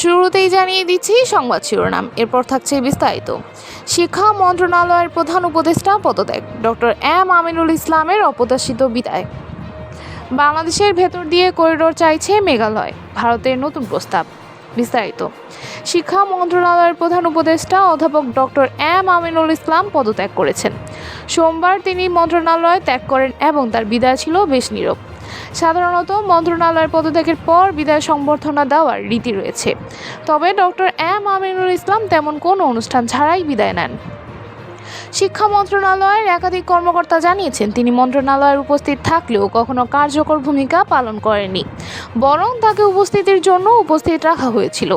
শুরুতেই জানিয়ে দিচ্ছি সংবাদ শিরোনাম, এরপর থাকছে বিস্তারিত। শিক্ষা মন্ত্রণালয়ের প্রধান উপদেষ্টা পদত্যাগ, ডক্টর এম আমিনুল ইসলামের অপ্রত্যাশিত বিদায়। বাংলাদেশের ভেতর দিয়ে করিডোর চাইছে মেঘালয়, ভারতের নতুন প্রস্তাব। বিস্তারিত। শিক্ষা মন্ত্রণালয়ের প্রধান উপদেষ্টা অধ্যাপক ডক্টর এম আমিনুল ইসলাম পদত্যাগ করেছেন। সোমবার তিনি মন্ত্রণালয় ত্যাগ করেন এবং তার বিদায় ছিল বেশ নীরব। সাধারণত মন্ত্রণালয়ের পদত্যাগের পর বিদায় সংবর্ধনা দেওয়ার রীতি রয়েছে। তবে ডক্টর এম আমিনুল ইসলাম তেমন কোনো অনুষ্ঠান ছাড়াই বিদায় নেন। শিক্ষা মন্ত্রণালয়ের একাধিক কর্মকর্তা জানিয়েছেন, তিনি মন্ত্রণালয়ের উপস্থিত থাকলেও কখনো কার্যকর ভূমিকা পালন করেননি, বরং তাকে উপস্থিতির জন্য উপস্থিত রাখা হয়েছিল।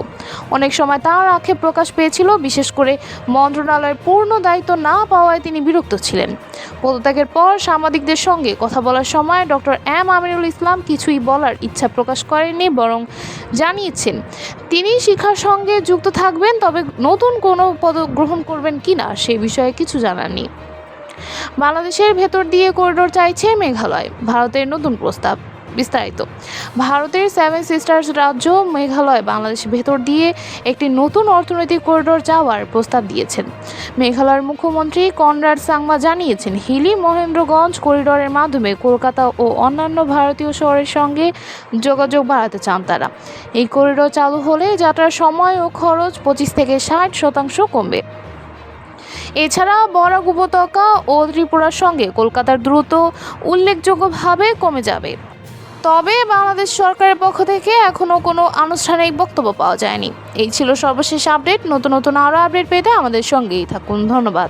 অনেক সময় তার আক্ষেপ প্রকাশ পেয়েছিল, বিশেষ করে মন্ত্রণালয়ের পূর্ণ দায়িত্ব না পাওয়ায় তিনি বিরক্ত ছিলেন। পদত্যাগের পর সাংবাদিকদের সঙ্গে কথা বলার সময় ডক্টর এম আমিরুল ইসলাম কিছুই বলার ইচ্ছা প্রকাশ করেননি, বরং জানিয়েছেন, তিনি শিক্ষার সঙ্গে যুক্ত থাকবেন, তবে নতুন কোনো পদ গ্রহণ করবেন কিনা সে বিষয়ে কিছু জানাননি বাংলাদেশের ভেতর দিয়ে করিডোর চাইছে মেঘালয়, ভারতের নতুন প্রস্তাব। বিস্তারিত। ভারতের সেভেন সিস্টার্স রাজ্য মেঘালয় বাংলাদেশের ভেতর দিয়ে একটি নতুন অর্থনৈতিক করিডোর যাওয়ার প্রস্তাব দিয়েছেন। মেঘালয়ের মুখ্যমন্ত্রী কনরাড সাংমা জানিয়েছেন, হিলি, মহেন্দ্রগঞ্জ করিডোরের মাধ্যমে কলকাতা ও অন্যান্য ভারতীয় শহরের সঙ্গে যোগাযোগ বাড়াতে চান তারা। এই করিডোর চালু হলে যাত্রার সময় ও খরচ পঁচিশ থেকে ষাট শতাংশ কমবে। এছাড়া বরাক উপত্যকা ও ত্রিপুরার সঙ্গে কলকাতার দ্রুত উল্লেখযোগ্যভাবে কমে যাবে। তবে বাংলাদেশ সরকারের পক্ষ থেকে এখনও কোনো আনুষ্ঠানিক বক্তব্য পাওয়া যায়নি। এই ছিল সর্বশেষ আপডেট। নতুন নতুন আরও আপডেট পেতে আমাদের সঙ্গেই থাকুন। ধন্যবাদ।